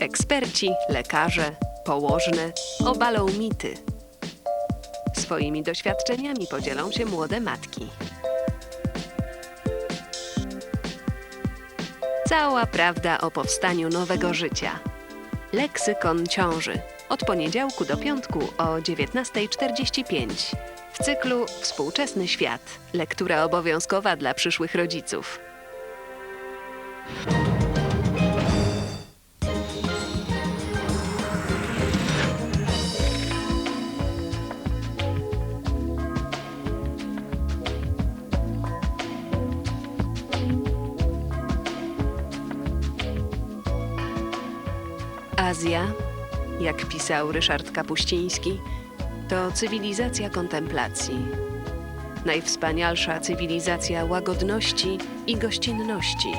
Eksperci, lekarze, położne obalą mity. Swoimi doświadczeniami podzielą się młode matki. Cała prawda o powstaniu nowego życia. Leksykon ciąży. Od poniedziałku do piątku o 19.45. W cyklu Współczesny świat. Lektura obowiązkowa dla przyszłych rodziców. Azja, jak pisał Ryszard Kapuściński, to cywilizacja kontemplacji. Najwspanialsza cywilizacja łagodności i gościnności.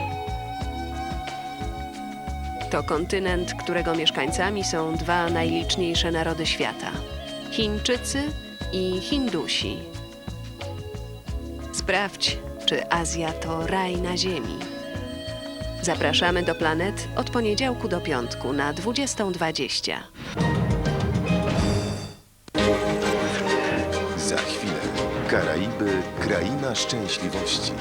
To kontynent, którego mieszkańcami są dwa najliczniejsze narody świata: Chińczycy i Hindusi. Sprawdź, czy Azja to raj na ziemi. Zapraszamy do planet od poniedziałku do piątku na 20.20. Za chwilę. Karaiby, kraina szczęśliwości.